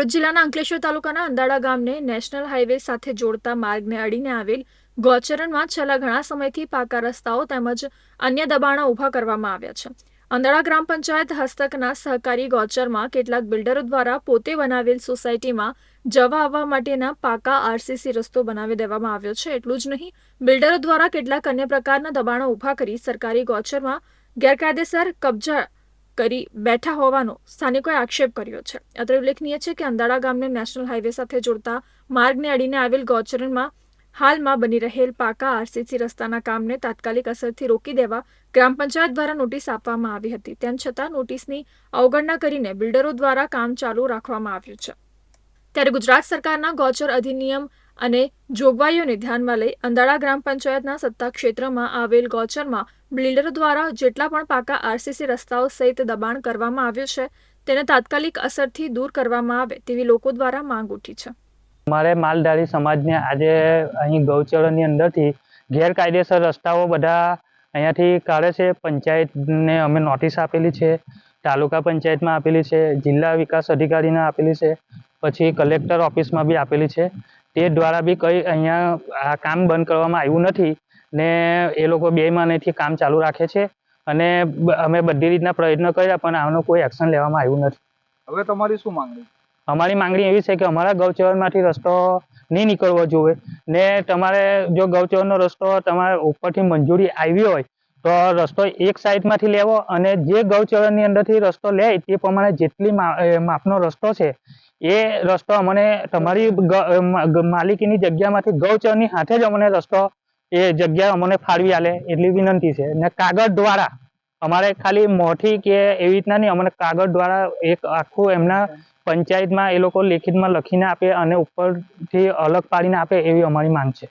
ભરૂચ જિલ્લાના અંકલેશ્વર તાલુકાના અંદાડા ગામને નેશનલ હાઈવે સાથે જોડતા માર્ગને અડીને આવેલ ગૌચરણમાં છેલ્લા ઘણા સમયથી પાકા રસ્તાઓ તેમજ અન્ય દબાણો ઊભા કરવામાં આવ્યા છે. અંદાડા ગ્રામ પંચાયત હસ્તકના સહકારી ગૌચરમાં કેટલાક બિલ્ડરો દ્વારા પોતે બનાવેલ સોસાયટીમાં જવા આવવા માટેના પાકા આરસીસી રસ્તો બનાવી દેવામાં આવ્યો છે. એટલું જ નહીં, બિલ્ડરો દ્વારા કેટલાક અન્ય પ્રકારના દબાણો ઊભા કરી સરકારી ગૌચરમાં ગેરકાયદેસર કબજા કરી બેઠા હોવાનો સ્થાનિકોએ આક્ષેપ કર્યો છે. અત્રે ઉલ્લેખનીય છે કે અંદાળા ગામને નેશનલ હાઈવે સાથે જોડતા માર્ગને અડીને આવેલ ગૌચરણમાં હાલમાં બની રહેલ પાકા આરસીસી રસ્તાના કામને તાત્કાલિક અસરથી રોકી દેવા ગ્રામ પંચાયત દ્વારા નોટિસ આપવામાં આવી હતી. તેમ છતાં નોટિસની અવગણના કરીને બિલ્ડરો દ્વારા કામ ચાલુ રાખવામાં આવ્યું છે. ત્યારે ગુજરાત સરકારના ગૌચર અધિનિયમ અને જોગવાઈઓને ધ્યાનમાં લઈ અંદાળા ગ્રામ પંચાયતના સત્તા ક્ષેત્રમાં આવેલ ગૌચરમાં બિલ્ડરો દ્વારા જેટલા પણ પાકા આરસીસી રસ્તાઓ સહિત દબાણ કરવામાં આવ્યું છે, તેને તાત્કાલિક અસરથી દૂર કરવામાં આવે તેવી લોકો દ્વારા માંગ ઉઠી છે. અમારે માલધારી સમાજને આજે અહીં ગૌચરની અંદરથી ગેરકાયદેસર રસ્તાઓ બધા અહીંયાથી કાઢે છે. પંચાયતને અમે નોટિસ આપેલી છે, તાલુકા પંચાયતમાં આપેલી છે, જિલ્લા વિકાસ અધિકારીને આપેલી છે, પછી કલેક્ટર ઓફિસમાં બી આપેલી છે. તે દ્વારા બી કંઈ અહીંયા આ કામ બંધ કરવામાં આવ્યું નથી ને એ લોકો બે મહિનાથી કામ ચાલુ રાખે છે અને અમે બધી રીતના પ્રયત્ન કર્યા પણ આનું કોઈ એક્શન લેવામાં આવ્યું નથી. હવે તમારી શું માંગણી? અમારી માંગણી એવી છે કે અમારા ગૌચરણમાંથી રસ્તો નહીં નીકળવો જોઈએ ને તમારે જો ગૌચરણનો રસ્તો તમારે ઉપરથી મંજૂરી આવી હોય તો રસ્તો એક સાઈડમાંથી લેવો અને જે ગૌચરણની અંદરથી રસ્તો લે તે પ્રમાણે જેટલી માપનો રસ્તો છે એ રસ્તો અમને તમારી માલિકીની જગ્યામાંથી ગૌચરની હાથે જ અમને રસ્તો, એ જગ્યા અમને ફાળવી આલે એટલી વિનંતી છે. ને કાગળ દ્વારા અમારે ખાલી મોઠી કે એવી રીતના નહીં, અમને કાગળ દ્વારા એક આખું એમના પંચાયતમાં એ લોકો લેખિતમાં લખીને આપે અને ઉપરથી અલગ પાડીને આપે એવી અમારી માંગ છે.